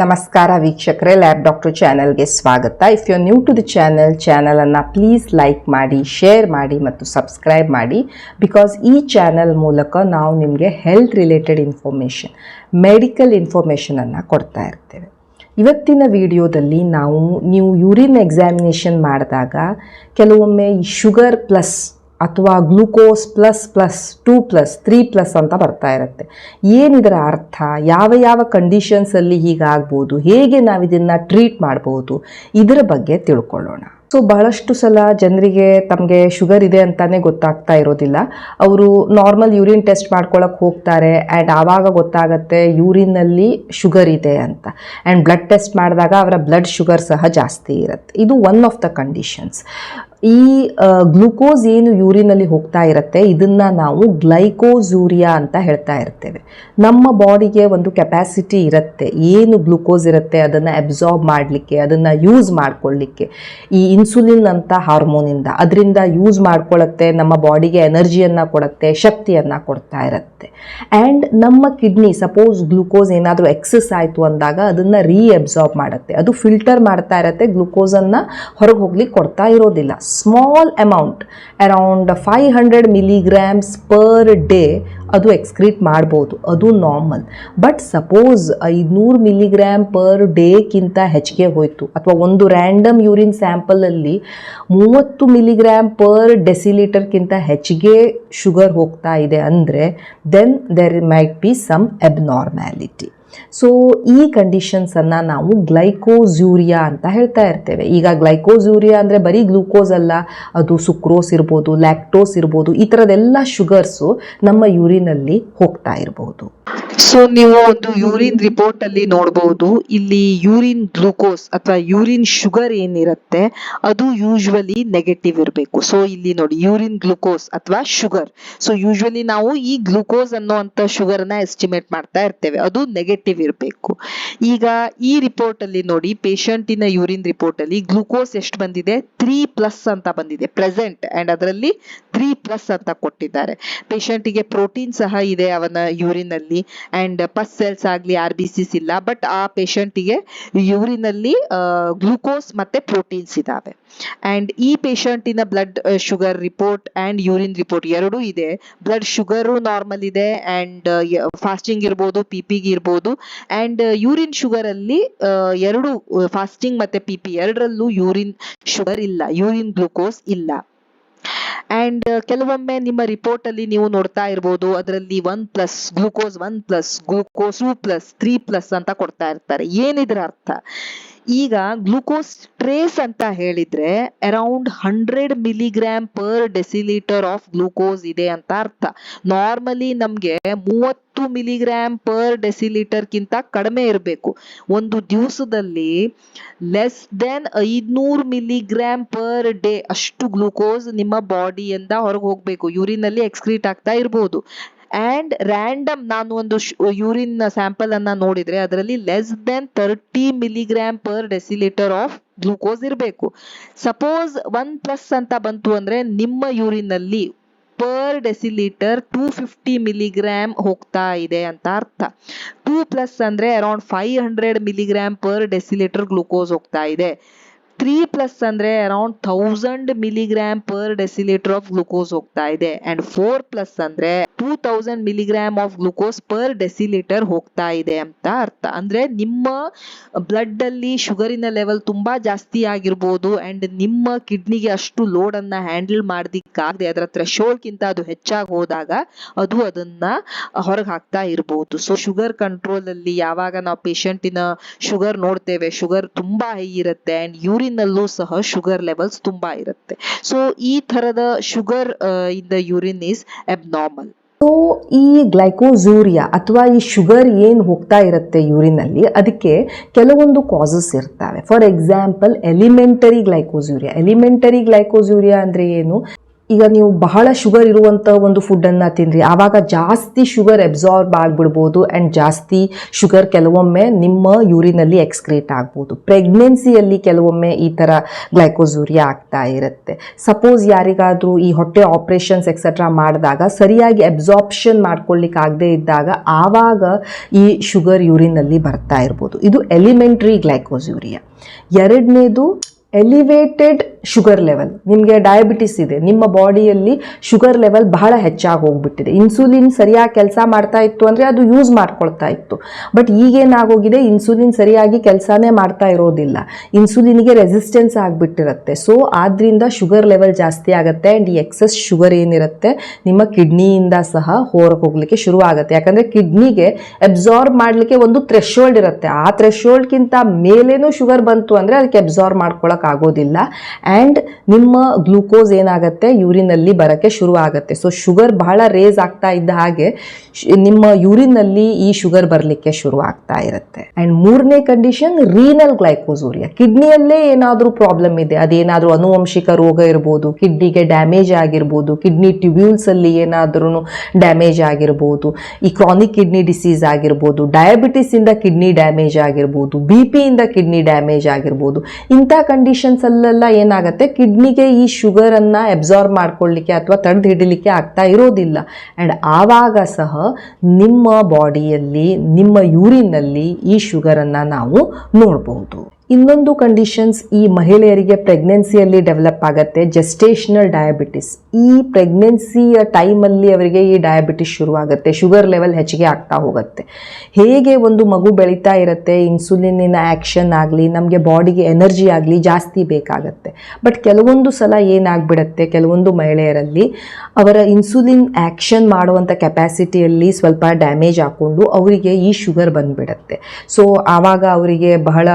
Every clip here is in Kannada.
ನಮಸ್ಕಾರ ವೀಕ್ಷಕರೇ, ಲ್ಯಾಬ್ ಡಾಕ್ಟರ್ ಚಾನೆಲ್ಗೆ ಸ್ವಾಗತ. If you new to the channel ಚಾನಲನ್ನು ಪ್ಲೀಸ್ ಲೈಕ್ ಮಾಡಿ ಶೇರ್ ಮಾಡಿ ಮತ್ತು ಸಬ್ಸ್ಕ್ರೈಬ್ ಮಾಡಿ. ಬಿಕಾಸ್ ಈ ಚಾನೆಲ್ ಮೂಲಕ ನಾವು ನಿಮಗೆ ಹೆಲ್ತ್ ರಿಲೇಟೆಡ್ ಇನ್ಫಾರ್ಮೇಷನ್ ಮೆಡಿಕಲ್ ಇನ್ಫಾರ್ಮೇಷನನ್ನು ಕೊಡ್ತಾ ಇರ್ತೇವೆ. ಇವತ್ತಿನ ವಿಡಿಯೋದಲ್ಲಿ ನಾವು, ನೀವು ಯೂರಿನ್ ಎಕ್ಸಾಮಿನೇಷನ್ ಮಾಡಿದಾಗ ಕೆಲವೊಮ್ಮೆ ಶುಗರ್ ಪ್ಲಸ್ ಅಥವಾ glucose plus plus two plus three plus ಅಂತ ಬರ್ತಾ ಇರುತ್ತೆ. ಏನಿದರ ಅರ್ಥ? ಯಾವ ಯಾವ ಕಂಡೀಷನ್ಸಲ್ಲಿ ಹೀಗಾಗ್ಬೋದು? ಹೇಗೆ ನಾವು ಇದನ್ನು ಟ್ರೀಟ್ ಮಾಡ್ಬೋದು? ಇದರ ಬಗ್ಗೆ ತಿಳ್ಕೊಳ್ಳೋಣ. ಸೊ ಬಹಳಷ್ಟು ಸಲ ಜನರಿಗೆ ತಮಗೆ ಶುಗರ್ ಇದೆ ಅಂತಲೇ ಗೊತ್ತಾಗ್ತಾ ಇರೋದಿಲ್ಲ. ಅವರು ನಾರ್ಮಲ್ ಯೂರಿನ್ ಟೆಸ್ಟ್ ಮಾಡ್ಕೊಳ್ಳೋಕೆ ಹೋಗ್ತಾರೆ ಆ್ಯಂಡ್ ಆವಾಗ ಗೊತ್ತಾಗತ್ತೆ ಯೂರಿನಲ್ಲಿ ಶುಗರ್ ಇದೆ ಅಂತ. ಆ್ಯಂಡ್ ಬ್ಲಡ್ ಟೆಸ್ಟ್ ಮಾಡಿದಾಗ ಅವರ ಬ್ಲಡ್ ಶುಗರ್ ಸಹ ಜಾಸ್ತಿ ಇರುತ್ತೆ. ಇದು ಒನ್ ಆಫ್ ದ ಕಂಡೀಷನ್ಸ್ ಈ ಗ್ಲುಕೋಸ್ ಏನು ಯೂರಿನಲ್ಲಿ ಹೋಗ್ತಾ ಇರುತ್ತೆ, ಇದನ್ನ ನಾವು ಗ್ಲೈಕೋಸೂರಿಯಾ ಅಂತ ಹೇಳ್ತಾ ಇರ್ತೇವೆ. ನಮ್ಮ ಬಾಡಿಗೆ ಒಂದು ಕೆಪಾಸಿಟಿ ಇರುತ್ತೆ. ಏನು ಗ್ಲುಕೋಸ್ ಇರುತ್ತೆ, ಅದನ್ನು ಅಬ್ಸಾರ್ಬ್ ಮಾಡಲಿಕ್ಕೆ, ಅದನ್ನು ಯೂಸ್ ಮಾಡ್ಕೊಳ್ಳಿಕ್ಕೆ. ಈ ಇನ್ಸುಲಿನ್ ಅಂತ ಹಾರ್ಮೋನಿಂದ, ಅದರಿಂದ ಯೂಸ್ ಮಾಡ್ಕೊಳ್ಳುತ್ತೆ ನಮ್ಮ ಬಾಡಿಗೆ ಎನರ್ಜಿಯನ್ನು ಕೊಡುತ್ತೆ, ಶಕ್ತಿಯನ್ನು ಕೊಡ್ತಾ ಇರುತ್ತೆ. ಆ್ಯಂಡ್ ನಮ್ಮ ಕಿಡ್ನಿ, ಸಪೋಸ್ ಗ್ಲುಕೋಸ್ ಏನಾದರೂ ಎಕ್ಸಸ್ ಆಯಿತು ಅಂದಾಗ ಅದನ್ನು ರೀ ಅಬ್ಸಾರ್ಬ್ ಮಾಡುತ್ತೆ. ಅದು ಫಿಲ್ಟರ್ ಮಾಡ್ತಾ ಇರುತ್ತೆ, ಗ್ಲುಕೋಸನ್ನು ಹೊರಗೆ ಹೋಗ್ಲಿಕ್ಕೆ ಕೊಡ್ತಾ ಇರೋದಿಲ್ಲ. Small amount around five hundred milligrams per day ಅದು ಎಕ್ಸ್ಕ್ರೀಟ್ ಮಾಡ್ಬೋದು. ಅದು ನಾರ್ಮಲ್ ಬಟ್ ಸಪೋಸ್ ಐದುನೂರು ಮಿಲಿಗ್ರಾಮ್ ಪರ್ ಡೇಕ್ಕಿಂತ ಹೆಚ್ಚಿಗೆ ಹೋಯಿತು. ಅಥವಾ ಒಂದು ರ್ಯಾಂಡಮ್ ಯೂರಿನ್ ಸ್ಯಾಂಪಲಲ್ಲಿ ಮೂವತ್ತು ಮಿಲಿಗ್ರಾಮ್ ಪರ್ ಡೆಸಿಲೀಟರ್ಗಿಂತ ಹೆಚ್ಚಿಗೆ ಶುಗರ್ ಹೋಗ್ತಾ ಇದೆ ಅಂದರೆ then there might be some abnormality so ಈ ಕಂಡೀಷನ್ಸನ್ನು ನಾವು ಗ್ಲೈಕೋಸ್ಯೂರಿಯಾ ಅಂತ ಹೇಳ್ತಾ ಇರ್ತೇವೆ. ಈಗ ಗ್ಲೈಕೋಸ್ಯೂರಿಯಾ ಅಂದರೆ ಬರೀ ಗ್ಲೂಕೋಸ್ ಅಲ್ಲ, ಅದು ಸುಕ್ರೋಸ್ ಇರ್ಬೋದು ಲ್ಯಾಕ್ಟೋಸ್ ಇರ್ಬೋದು, ಈ ಥರದೆಲ್ಲ ಶುಗರ್ಸು ನಮ್ಮ ಯೂರಿನಲ್ಲಿ ಹೋಗ್ತಾ ಇರಬಹುದು ಸೊ ನೀವು ಒಂದು ಯೂರಿನ್ ರಿಪೋರ್ಟ್ ಅಲ್ಲಿ ನೋಡಬಹುದು ಇಲ್ಲಿ ಯೂರಿನ್ ಗ್ಲೂಕೋಸ್ ಅಥವಾ ಯೂರಿನ್ ಶುಗರ್ ಏನಿರುತ್ತೆ, ಅದು ಯೂಶುವಲಿ ನೆಗೆಟಿವ್ ಇರಬೇಕು. ಸೊ ಇಲ್ಲಿ ನೋಡಿ ಯೂರಿನ್ ಗ್ಲೂಕೋಸ್ ಅಥವಾ ಶುಗರ್ ಸೊ ಯೂಶುವಲಿ ನಾವು ಈ ಗ್ಲೂಕೋಸ್ ಅನ್ನುವಂತ ಶುಗರ್ನ ಎಸ್ಟಿಮೇಟ್ ಮಾಡ್ತಾ ಇರ್ತೇವೆ. ಅದು ನೆಗೆಟಿವ್ ಇರಬೇಕು. ಈಗ ಈ ರಿಪೋರ್ಟ್ ಅಲ್ಲಿ ನೋಡಿ ಪೇಷಂಟಿನ ಯೂರಿನ್ ರಿಪೋರ್ಟ್ ಅಲ್ಲಿ ಗ್ಲೂಕೋಸ್ ಎಷ್ಟು ಬಂದಿದೆ? ತ್ರೀ ಪ್ಲಸ್ ಅಂತ ಬಂದಿದೆ. ಪ್ರೆಸೆಂಟ್ ಅಂಡ್ ಅದರಲ್ಲಿ ತ್ರೀ ಪ್ಲಸ್ ಅಂತ ಕೊಟ್ಟಿದ್ದಾರೆ. ಪೇಷಂಟಿಗೆ ಪ್ರೋಟೀನ್ ಸಹ ಇದೆ ಅವನ ಯೂರಿನ್ ಅಲ್ಲಿ. ಅಂಡ್ ಪಸ್ ಸೆಲ್ಸ್ ಆಗಲಿ ಆರ್ ಬಿ ಸಿಸ್ ಇಲ್ಲ ಬಟ್ ಆ ಪೇಷಂಟಿಗೆ ಯೂರಿನಲ್ಲಿ ಗ್ಲೂಕೋಸ್ ಮತ್ತೆ ಪ್ರೋಟೀನ್ಸ್ ಇದಾವೆ. ಆ್ಯಂಡ್ ಈ ಪೇಷಂಟಿನ blood sugar report and urine report ಎರಡೂ ಇದೆ. ಬ್ಲಡ್ ಶುಗರು ನಾರ್ಮಲ್ ಇದೆ ಅಂಡ್ ಫಾಸ್ಟಿಂಗ್ ಇರ್ಬೋದು ಪಿ ಪಿಗೆ ಇರ್ಬೋದು. ಅಂಡ್ ಯೂರಿನ್ ಶುಗರಲ್ಲಿ ಎರಡು ಫಾಸ್ಟಿಂಗ್ ಮತ್ತು ಪಿ ಪಿ ಎರಡರಲ್ಲೂ ಯೂರಿನ್ ಶುಗರ್ ಇಲ್ಲ ಯೂರಿನ್ ಗ್ಲೂಕೋಸ್ ಇಲ್ಲ. ಅಂಡ್ ಕೆಲವೊಮ್ಮೆ ನಿಮ್ಮ ರಿಪೋರ್ಟಲ್ಲಿ ನೀವು ನೋಡ್ತಾ ಇರ್ಬೋದು, ಅದರಲ್ಲಿ one plus glucose one plus glucose two plus three plus ಅಂತ ಕೊಡ್ತಾ ಇರ್ತಾರೆ. ಏನಿದ್ರ ಅರ್ಥ? ಈಗ ಗ್ಲೂಕೋಸ್ ಟ್ರೇಸ್ ಅಂತ ಹೇಳಿದ್ರೆ around hundred milligram per decilitre of glucose ಇದೆ ಅಂತ ಅರ್ಥ. ನಾರ್ಮಲಿ ನಮ್ಗೆ ಮೂವತ್ತು ಮಿಲಿಗ್ರಾಮ್ ಪರ್ ಡೆಸಿಲೀಟರ್ಗಿಂತ ಕಡಿಮೆ ಇರಬೇಕು. ಒಂದು ದಿವಸದಲ್ಲಿ ಲೆಸ್ ದೆನ್ ಐದ್ನೂರು ಮಿಲಿಗ್ರಾಮ್ ಪರ್ ಡೇ ಅಷ್ಟು ಗ್ಲೂಕೋಸ್ ನಿಮ್ಮ ಬಾಡಿಯಿಂದ ಹೊರಗೆ ಹೋಗ್ಬೇಕು. ಯೂರಿನ್ ಅಲ್ಲಿ ಎಕ್ಸ್ಕ್ರೀಟ್ ಆಗ್ತಾ ಇರ್ಬೋದು. ಅಂಡ್ ರ್ಯಾಂಡಮ್ ನಾನು ಒಂದು ಯೂರಿನ್ ಸ್ಯಾಂಪಲ್ ಅನ್ನ ನೋಡಿದ್ರೆ ಅದರಲ್ಲಿ less than thirty milligram per decilitre of glucose ಇರಬೇಕು. ಸಪೋಸ್ ಒನ್ ಪ್ಲಸ್ ಅಂತ ಬಂತು ಅಂದ್ರೆ ನಿಮ್ಮ ಯೂರಿನಲ್ಲಿ per decilitre two fifty milligram ಹೋಗ್ತಾ ಇದೆ ಅಂತ ಅರ್ಥ. ಟೂ ಪ್ಲಸ್ ಅಂದ್ರೆ around five hundred milligram per decilitre glucose ಹೋಗ್ತಾ ಇದೆ. ತ್ರೀ ಪ್ಲಸ್ ಅಂದ್ರೆ around thousand milligram per decilitre of glucose ಹೋಗ್ತಾ ಇದೆ. ಆ್ಯಂಡ್ ಫೋರ್ ಪ್ಲಸ್ ಅಂದ್ರೆ thousand milligram of glucose per decilitre ಹೋಗ್ತಾ ಇದೆ ಅಂತ ಅರ್ಥ. ಅಂದ್ರೆ ನಿಮ್ಮ ಬ್ಲಡ್ ಅಲ್ಲಿ ಶುಗರಿನ ಲೆವೆಲ್ ತುಂಬಾ ಜಾಸ್ತಿ ಆಗಿರ್ಬೋದು ಅಂಡ್ ನಿಮ್ಮ ಕಿಡ್ನಿಗೆ ಅಷ್ಟು ಲೋಡ್ ಅನ್ನ ಹ್ಯಾಂಡಲ್ ಮಾಡೋದಿಕ್ಕಾಗದೆ ಅದರ ಥ್ರೆಶೋಲ್ಡ್ ಗಿಂತ ಅದು ಹೆಚ್ಚಾಗಿ ಹೋದಾಗ ಅದು ಅದನ್ನ ಹೊರಗೆ ಹಾಕ್ತಾ ಇರಬಹುದು ಸೊ ಶುಗರ್ ಕಂಟ್ರೋಲ್ ಅಲ್ಲಿ ಯಾವಾಗ ನಾವು ಪೇಷಂಟಿನ ಶುಗರ್ ನೋಡ್ತೇವೆ ಶುಗರ್ ತುಂಬಾ ಹೈ ಇರುತ್ತೆ ಅಂಡ್ ಯೂರಿನ್ ಅಲ್ಲೂ ಸಹ ಶುಗರ್ ಲೆವೆಲ್ಸ್ ತುಂಬಾ ಇರುತ್ತೆ. ಸೊ ಈ ತರದ sugar in the urine is abnormal so ಈ ಗ್ಲೈಕೋಸೂರಿಯಾ ಅಥವಾ ಈ ಶುಗರ್ ಏನು ಹೋಗ್ತಾ ಇರುತ್ತೆ ಯೂರಿನಲ್ಲಿ, ಅದಕ್ಕೆ ಕೆಲವೊಂದು ಕಾಸಸ್ ಇರ್ತವೆ. For example elementary glycosuria elementary glycosuria ಅಂದರೆ ಏನು? ಈಗ ನೀವು ಬಹಳ ಶುಗರ್ ಇರುವಂಥ ಒಂದು ಫುಡ್ಡನ್ನು ತಿನ್ನಿರಿ ಆವಾಗ ಜಾಸ್ತಿ ಶುಗರ್ ಅಬ್ಸಾರ್ಬ್ ಆಗಿಬಿಡ್ಬೋದು ಆ್ಯಂಡ್ ಜಾಸ್ತಿ ಶುಗರ್ ಕೆಲವೊಮ್ಮೆ ನಿಮ್ಮ ಯೂರಿನಲ್ಲಿ ಎಕ್ಸ್ಕ್ರೇಟ್ ಆಗ್ಬೋದು. ಪ್ರೆಗ್ನೆನ್ಸಿಯಲ್ಲಿ ಕೆಲವೊಮ್ಮೆ ಈ ಥರ ಗ್ಲೈಕೋಸೂರಿಯಾ ಆಗ್ತಾ ಇರುತ್ತೆ. ಸಪೋಸ್ ಯಾರಿಗಾದರೂ ಈ ಹೊಟ್ಟೆ ಆಪ್ರೇಷನ್ಸ್ ಎಕ್ಸೆಟ್ರಾ ಮಾಡಿದಾಗ ಸರಿಯಾಗಿ ಅಬ್ಸಾರ್ಪ್ಷನ್ ಮಾಡ್ಕೊಳ್ಳಿಕ್ಕೆ ಆಗದೆ ಇದ್ದಾಗ ಆವಾಗ ಈ ಶುಗರ್ ಯೂರಿನಲ್ಲಿ ಬರ್ತಾ ಇರ್ಬೋದು. ಇದು ಎಲಿಮೆಂಟ್ರಿ ಗ್ಲೈಕೋಸೂರಿಯಾ ಎರಡನೇದು ಎಲಿವೇಟೆಡ್ ಶುಗರ್ ಲೆವೆಲ್. ನಿಮಗೆ ಡಯಾಬಿಟಿಸ್ ಇದೆ. ನಿಮ್ಮ ಬಾಡಿಯಲ್ಲಿ ಶುಗರ್ ಲೆವೆಲ್ ಬಹಳ ಹೆಚ್ಚಾಗಿ ಹೋಗ್ಬಿಟ್ಟಿದೆ ಇನ್ಸುಲಿನ್ ಸರಿಯಾಗಿ ಕೆಲಸ ಮಾಡ್ತಾ ಇತ್ತು ಅಂದರೆ ಅದು ಯೂಸ್ ಮಾಡ್ಕೊಳ್ತಾ ಇತ್ತು. ಬಟ್ ಈಗೇನಾಗೋಗಿದೆ? ಇನ್ಸುಲಿನ್ ಸರಿಯಾಗಿ ಕೆಲಸನೇ ಮಾಡ್ತಾ ಇರೋದಿಲ್ಲ. ಇನ್ಸುಲಿನ್ಗೆ ರೆಸಿಸ್ಟೆನ್ಸ್ ಆಗಿಬಿಟ್ಟಿರುತ್ತೆ. ಸೊ ಆದ್ದರಿಂದ ಶುಗರ್ ಲೆವೆಲ್ ಜಾಸ್ತಿ ಆಗುತ್ತೆ ಆ್ಯಂಡ್ ಈ ಎಕ್ಸಸ್ ಶುಗರ್ ಏನಿರುತ್ತೆ, ನಿಮ್ಮ ಕಿಡ್ನಿಯಿಂದ ಸಹ ಹೊರಗೆ ಹೋಗ್ಲಿಕ್ಕೆ ಶುರು ಆಗುತ್ತೆ. ಯಾಕಂದರೆ ಕಿಡ್ನಿಗೆ ಅಬ್ಸಾರ್ಬ್ ಮಾಡಲಿಕ್ಕೆ ಒಂದು ಥ್ರೆಶೋಲ್ಡ್ ಇರುತ್ತೆ. ಆ ಥ್ರೆಶೋಲ್ಡ್ಗಿಂತ ಮೇಲೇನೂ ಶುಗರ್ ಬಂತು ಅಂದರೆ ಅದಕ್ಕೆ ಅಬ್ಸಾರ್ಬ್ ಮಾಡ್ಕೊಳ್ಳೋಕ್ಕಾಗೋದಿಲ್ಲ ಆಗೋದಿಲ್ಲ. ಆ್ಯಂಡ್ ನಿಮ್ಮ ಗ್ಲೂಕೋಸ್ ಏನಾಗುತ್ತೆ? ಯೂರಿನಲ್ಲಿ ಬರೋಕ್ಕೆ ಶುರು ಆಗುತ್ತೆ ಸೊ ಶುಗರ್ ಬಹಳ ರೇಸ್ ಆಗ್ತಾ ಇದ್ದ ಹಾಗೆ ನಿಮ್ಮ ಯೂರಿನಲ್ಲಿ ಈ ಶುಗರ್ ಬರಲಿಕ್ಕೆ ಶುರು ಆಗ್ತಾ ಇರುತ್ತೆ. ಆ್ಯಂಡ್ ಮೂರನೇ ಕಂಡೀಷನ್ ರೀನಲ್ ಗ್ಲೈಕೋಸೂರಿಯಾ ಕಿಡ್ನಿಯಲ್ಲೇ ಏನಾದರೂ ಪ್ರಾಬ್ಲಮ್ ಇದೆ. ಅದೇನಾದರೂ ಅನುವಂಶಿಕ ರೋಗ ಇರ್ಬೋದು, ಕಿಡ್ನಿಗೆ ಡ್ಯಾಮೇಜ್ ಆಗಿರ್ಬೋದು, ಕಿಡ್ನಿ ಟ್ಯೂಬ್ಯೂಲ್ಸ್ ಅಲ್ಲಿ ಏನಾದ್ರೂ ಡ್ಯಾಮೇಜ್ ಆಗಿರ್ಬೋದು, ಈ ಕ್ರಾನಿಕ್ ಕಿಡ್ನಿ ಡಿಸೀಸ್ ಆಗಿರ್ಬೋದು ಡಯಾಬಿಟಿಸ್ ಕಿಡ್ನಿ ಡ್ಯಾಮೇಜ್ ಆಗಿರ್ಬೋದು ಬಿ ಪಿಯಿಂದ ಕಿಡ್ನಿ ಡ್ಯಾಮೇಜ್ ಆಗಿರ್ಬೋದು, ಇಂಥ ಕಂಡೀಷನ್ಸ್ ಅಲ್ಲೆಲ್ಲ ಏನಾಗುತ್ತೆ? ಕಿಡ್ನಿಗೆ ಈ ಶುಗರ್ ಅನ್ನ ಅಬ್ಸಾರ್ಬ್ ಮಾಡ್ಕೊಳ್ಳಿಕ್ಕೆ ಅಥವಾ ತಡೆದು ಹಿಡಿಲಿಕ್ಕೆ ಆಗ್ತಾ ಇರೋದಿಲ್ಲ. ಆ್ಯಂಡ್ ಆವಾಗ ಸಹ ನಿಮ್ಮ ಬಾಡಿಯಲ್ಲಿ ನಿಮ್ಮ ಯೂರಿನಲ್ಲಿ ಈ ಶುಗರನ್ನು ನಾವು ನೋಡಬಹುದು ಇನ್ನೊಂದು ಕಂಡೀಷನ್ಸ್ ಈ ಮಹಿಳೆಯರಿಗೆ ಪ್ರೆಗ್ನೆನ್ಸಿಯಲ್ಲಿ ಡೆವಲಪ್ ಆಗುತ್ತೆ ಜೆಸ್ಟೇಷನಲ್ ಡಯಾಬಿಟಿಸ್ ಈ ಪ್ರೆಗ್ನೆನ್ಸಿಯ ಟೈಮಲ್ಲಿ ಅವರಿಗೆ ಈ ಡಯಾಬಿಟಿಸ್ ಶುರುವಾಗುತ್ತೆ ಶುಗರ್ ಲೆವೆಲ್ ಹೆಚ್ಚಿಗೆ ಆಗ್ತಾ ಹೋಗುತ್ತೆ. ಹೇಗೆ ಒಂದು ಮಗು ಬೆಳೀತಾ ಇರುತ್ತೆ ಇನ್ಸುಲಿನಿನ ಆ್ಯಕ್ಷನ್ ಆಗಲಿ, ನಮಗೆ ಬಾಡಿಗೆ ಎನರ್ಜಿ ಆಗಲಿ ಜಾಸ್ತಿ ಬೇಕಾಗತ್ತೆ. ಬಟ್ ಕೆಲವೊಂದು ಸಲ ಏನಾಗ್ಬಿಡತ್ತೆ, ಕೆಲವೊಂದು ಮಹಿಳೆಯರಲ್ಲಿ ಅವರ ಇನ್ಸುಲಿನ್ ಆ್ಯಕ್ಷನ್ ಮಾಡುವಂಥ ಕೆಪ್ಯಾಸಿಟಿಯಲ್ಲಿ ಸ್ವಲ್ಪ ಡ್ಯಾಮೇಜ್ ಹಾಕ್ಕೊಂಡು ಅವರಿಗೆ ಈ ಶುಗರ್ ಬಂದುಬಿಡತ್ತೆ. ಸೊ ಆವಾಗ ಅವರಿಗೆ ಬಹಳ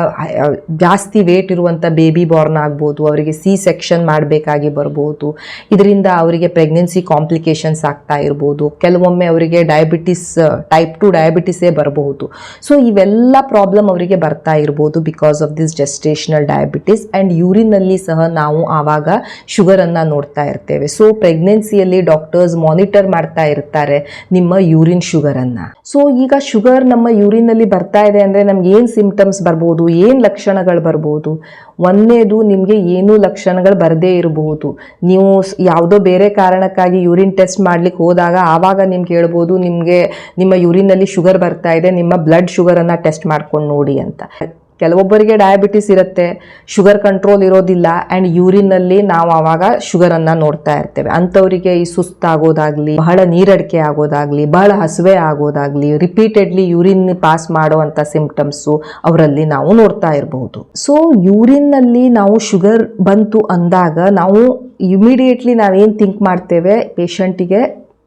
ಜಾಸ್ತಿ ವೇಟ್ ಇರುವಂಥ ಬೇಬಿ ಬಾರ್ನ್ ಆಗ್ಬೋದು, ಅವರಿಗೆ ಸಿ ಸೆಕ್ಷನ್ ಮಾಡಬೇಕಾಗಿ ಬರ್ಬೋದು, ಇದರಿಂದ ಅವರಿಗೆ ಪ್ರೆಗ್ನೆನ್ಸಿ ಕಾಂಪ್ಲಿಕೇಶನ್ಸ್ ಆಗ್ತಾ ಇರ್ಬೋದು, ಕೆಲವೊಮ್ಮೆ ಅವರಿಗೆ ಡಯಾಬಿಟಿಸ್ ಟೈಪ್ ಟು ಡಯಾಬಿಟಿಸೇ ಬರಬಹುದು. ಸೊ ಇವೆಲ್ಲ ಪ್ರಾಬ್ಲಮ್ ಅವರಿಗೆ ಬರ್ತಾ ಇರ್ಬೋದು because of this gestational diabetes and ಯೂರಿನಲ್ಲಿ ಸಹ ನಾವು ಆವಾಗ ಶುಗರನ್ನು ನೋಡ್ತಾ ಇರ್ತೇವೆ. ಸೊ ಪ್ರೆಗ್ನೆನ್ಸಿಯಲ್ಲಿ ಡಾಕ್ಟರ್ಸ್ ಮಾನಿಟರ್ ಮಾಡ್ತಾ ಇರ್ತಾರೆ ನಿಮ್ಮ ಯೂರಿನ್ ಶುಗರನ್ನು ಸೊ ಈಗ ಶುಗರ್ ನಮ್ಮ ಯೂರಿನಲ್ಲಿ ಬರ್ತಾ ಇದೆ ಅಂದರೆ ನಮ್ಗೆ ಏನು ಸಿಂಪ್ಟಮ್ಸ್ ಬರ್ಬೋದು, ಏನು ಲಕ್ಷಣಗಳು ಬರ್ಬೋದು. ಒಂದನೇದು ನಿಮಗೆ ಏನೂ ಲಕ್ಷಣಗಳು ಬರದೇ ಇರಬಹುದು ನೀವು ಯಾವುದೋ ಬೇರೆ ಕಾರಣಕ್ಕಾಗಿ ಯೂರಿನ್ ಟೆಸ್ಟ್ ಮಾಡ್ಲಿಕ್ಕೆ ಹೋದಾಗ ಆವಾಗ ನಿಮ್ಗೆ ಹೇಳ್ಬೋದು ನಿಮಗೆ ನಿಮ್ಮ ಯೂರಿನಲ್ಲಿ ಶುಗರ್ ಬರ್ತಾ ಇದೆ, ನಿಮ್ಮ ಬ್ಲಡ್ ಶುಗರನ್ನು ಟೆಸ್ಟ್ ಮಾಡ್ಕೊಂಡು ನೋಡಿ ಅಂತ. ಕೆಲವೊಬ್ಬರಿಗೆ ಡಯಾಬಿಟಿಸ್ ಇರುತ್ತೆ ಶುಗರ್ ಕಂಟ್ರೋಲ್ ಇರೋದಿಲ್ಲ ಆ್ಯಂಡ್ ಯೂರಿನಲ್ಲಿ ನಾವು ಆವಾಗ ಶುಗರನ್ನು ನೋಡ್ತಾ ಇರ್ತೇವೆ. ಅಂಥವರಿಗೆ ಈ ಸುಸ್ತಾಗೋದಾಗಲಿ, ಬಹಳ ನೀರಡಿಕೆ ಆಗೋದಾಗ್ಲಿ, ಬಹಳ ಹಸುವೆ ಆಗೋದಾಗ್ಲಿ ರಿಪೀಟೆಡ್ಲಿ ಯೂರಿನ್ ಪಾಸ್ ಮಾಡುವಂಥ ಸಿಂಪ್ಟಮ್ಸು ಅವರಲ್ಲಿ ನಾವು ನೋಡ್ತಾ ಇರಬಹುದು ಸೊ ಯೂರಿನ್ನಲ್ಲಿ ನಾವು ಶುಗರ್ ಬಂತು ಅಂದಾಗ ನಾವು ಇಮಿಡಿಯೇಟ್ಲಿ ನಾವೇನು ಥಿಂಕ್ ಮಾಡ್ತೇವೆ? ಪೇಷಂಟಿಗೆ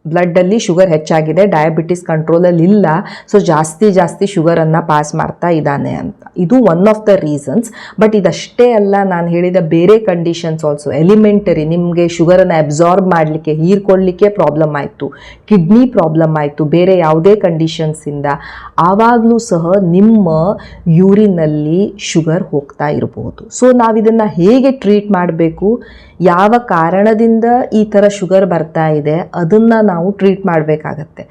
ಬ್ಲಡ್ಡಲ್ಲಿ ಶುಗರ್ ಹೆಚ್ಚಾಗಿದೆ ಡಯಾಬಿಟಿಸ್ ಕಂಟ್ರೋಲಲ್ಲಿ ಇಲ್ಲ ಸೊ ಜಾಸ್ತಿ ಜಾಸ್ತಿ ಶುಗರನ್ನು ಪಾಸ್ ಮಾಡ್ತಾ ಇದ್ದಾನೆ ಅಂತ. ಇದು one of the reasons but ಇದಷ್ಟೇ ಅಲ್ಲ, ನಾನು ಹೇಳಿದ ಬೇರೆ ಕಂಡೀಷನ್ಸ್ ಆಲ್ಸೋ ಎಲಿಮೆಂಟರಿ ನಿಮಗೆ ಶುಗರನ್ನು ಅಬ್ಸಾರ್ಬ್ ಮಾಡಲಿಕ್ಕೆ, ಹೀರ್ಕೊಳ್ಳಿಕ್ಕೆ ಪ್ರಾಬ್ಲಮ್ ಆಯಿತು. ಕಿಡ್ನಿ ಪ್ರಾಬ್ಲಮ್ ಆಯಿತು, ಬೇರೆ ಯಾವುದೇ ಕಂಡೀಷನ್ಸಿಂದ ಆವಾಗಲೂ ಸಹ ನಿಮ್ಮ ಯೂರಿನಲ್ಲಿ ಶುಗರ್ ಹೋಗ್ತಾ ಇರಬಹುದು ಸೊ ನಾವಿದನ್ನು ಹೇಗೆ ಟ್ರೀಟ್ ಮಾಡಬೇಕು? ಯಾವ ಕಾರಣದಿಂದ ಈ ಥರ ಶುಗರ್ ಬರ್ತಾ ಇದೆ, ಅದನ್ನು ನಾವು ಟ್ರೀಟ್ ಮಾಡಬೇಕಾಗತ್ತೆ.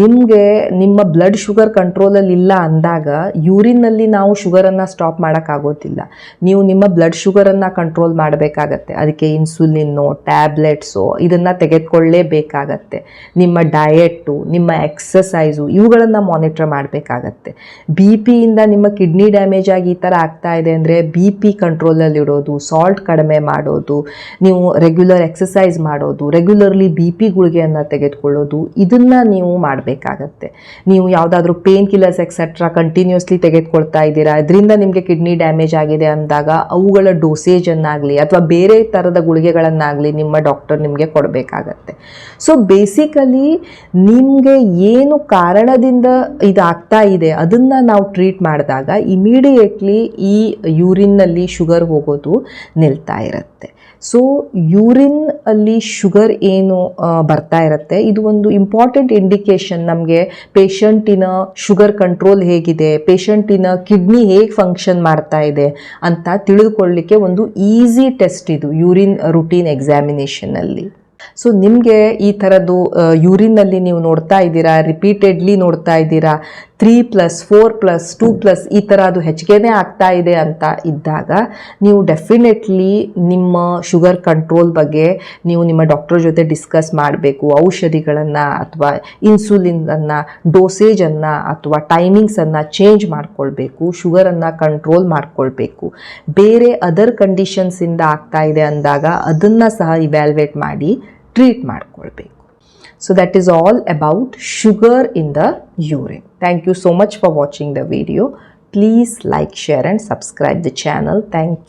ನಿಮಗೆ ನಿಮ್ಮ ಬ್ಲಡ್ ಶುಗರ್ ಕಂಟ್ರೋಲಲ್ಲಿ ಇಲ್ಲ ಅಂದಾಗ ಯೂರಿನ್ನಲ್ಲಿ ನಾವು ಶುಗರನ್ನು ಸ್ಟಾಪ್ ಮಾಡೋಕ್ಕಾಗೋದಿಲ್ಲ. ನೀವು ನಿಮ್ಮ ಬ್ಲಡ್ ಶುಗರನ್ನು ಕಂಟ್ರೋಲ್ ಮಾಡಬೇಕಾಗತ್ತೆ. ಅದಕ್ಕೆ ಇನ್ಸುಲಿನ್ನು, ಟ್ಯಾಬ್ಲೆಟ್ಸು ಇದನ್ನು ತೆಗೆದುಕೊಳ್ಳೇಬೇಕಾಗತ್ತೆ. ನಿಮ್ಮ ಡಯೆಟ್ಟು, ನಿಮ್ಮ ಎಕ್ಸಸೈಸು ಇವುಗಳನ್ನು ಮಾನಿಟರ್ ಮಾಡಬೇಕಾಗತ್ತೆ. ಬಿ ಪಿಯಿಂದ ನಿಮ್ಮ ಕಿಡ್ನಿ ಡ್ಯಾಮೇಜ್ ಆಗಿ ಈ ಥರ ಆಗ್ತಾ ಇದೆ ಅಂದರೆ ಬಿ ಪಿ ಕಂಟ್ರೋಲಲ್ಲಿಡೋದು, ಸಾಲ್ಟ್ ಕಡಿಮೆ ಮಾಡೋದು ನೀವು ರೆಗ್ಯುಲರ್ ಎಕ್ಸಸೈಸ್ ಮಾಡೋದು ರೆಗ್ಯುಲರ್ಲಿ ಬಿ ಪಿ ಗುಳಿಗೆಯನ್ನು ತೆಗೆದುಕೊಳ್ಳೋದು, ಇದನ್ನು ನೀವು ಮಾಡಬೇಕಾಗತ್ತೆ. ನೀವು ಯಾವುದಾದ್ರೂ ಪೇನ್ ಕಿಲ್ಲರ್ಸ್ ಎಕ್ಸೆಟ್ರಾ ಕಂಟಿನ್ಯೂಸ್ಲಿ ತೆಗೆದುಕೊಳ್ತಾ ಇದ್ದೀರಾ, ಇದರಿಂದ ನಿಮಗೆ ಕಿಡ್ನಿ ಡ್ಯಾಮೇಜ್ ಆಗಿದೆ ಅಂದಾಗ ಅವುಗಳ ಡೋಸೇಜನ್ನಾಗಲಿ ಅಥವಾ ಬೇರೆ ಥರದ ಗುಳಿಗೆಗಳನ್ನಾಗಲಿ ನಿಮ್ಮ ಡಾಕ್ಟರ್ ನಿಮಗೆ ಕೊಡಬೇಕಾಗತ್ತೆ. ಸೊ ಬೇಸಿಕಲಿ ನಿಮಗೆ ಏನು ಕಾರಣದಿಂದ ಇದಾಗ್ತಾ ಇದೆ, ಅದನ್ನು ನಾವು ಟ್ರೀಟ್ ಮಾಡಿದಾಗ ಇಮಿಡಿಯೇಟ್ಲಿ ಈ ಯೂರಿನ್ನಲ್ಲಿ ಶುಗರ್ ಹೋಗೋದು ನಿಲ್ತಾ ಇರುತ್ತೆ. ಸೊ ಯೂರಿನ್ ಅಲ್ಲಿ ಶುಗರ್ ಏನು ಬರ್ತಾ ಇರುತ್ತೆ. ಇದು ಒಂದು ಇಂಪಾರ್ಟೆಂಟ್ ಇಂಡಿಕೇಶನ್ ನಮಗೆ ಪೇಷಂಟಿನ ಶುಗರ್ ಕಂಟ್ರೋಲ್ ಹೇಗಿದೆ. ಪೇಷಂಟಿನ ಕಿಡ್ನಿ ಹೇಗೆ ಫಂಕ್ಷನ್ ಮಾಡ್ತಾ ಇದೆ ಅಂತ ತಿಳಿದುಕೊಳ್ಳಿಕ್ಕೆ ಒಂದು ಈಸಿ ಟೆಸ್ಟ್ ಇದು ಯೂರಿನ್ ರುಟೀನ್ ಎಕ್ಸಾಮಿನೇಷನಲ್ಲಿ ಸೊ ನಿಮಗೆ ಈ ಥರದ್ದು ಯೂರಿನಲ್ಲಿ ನೀವು ನೋಡ್ತಾ ಇದ್ದೀರಾ ರಿಪೀಟೆಡ್ಲಿ ನೋಡ್ತಾ ಇದ್ದೀರಾ three plus four plus two plus ಈ ಥರ ಅದು ಹೆಚ್ಚಿಗೆನೇ ಆಗ್ತಾ ಇದೆ ಅಂತ ಇದ್ದಾಗ ನೀವು ಡೆಫಿನೆಟ್ಲಿ ನಿಮ್ಮ ಶುಗರ್ ಕಂಟ್ರೋಲ್ ಬಗ್ಗೆ ನೀವು ನಿಮ್ಮ ಡಾಕ್ಟರ್ ಜೊತೆ ಡಿಸ್ಕಸ್ ಮಾಡಬೇಕು. ಔಷಧಿಗಳನ್ನು ಅಥವಾ ಇನ್ಸುಲಿನನ್ನು ಡೋಸೇಜನ್ನು ಅಥವಾ ಟೈಮಿಂಗ್ಸನ್ನು ಚೇಂಜ್ ಮಾಡ್ಕೊಳ್ಬೇಕು ಶುಗರನ್ನು ಕಂಟ್ರೋಲ್ ಮಾಡ್ಕೊಳ್ಬೇಕು. ಬೇರೆ ಅದರ್ ಕಂಡೀಷನ್ಸಿಂದ ಆಗ್ತಾ ಇದೆ ಅಂದಾಗ ಅದನ್ನು ಸಹ ಇವ್ಯಾಲ್ವೇಟ್ ಮಾಡಿ ಟ್ರೀಟ್ ಮಾಡ್ಕೊಳ್ಬೇಕು. So that is all about sugar in the urine. Thank you so much for watching the video. Please like, share and subscribe the channel. Thank you.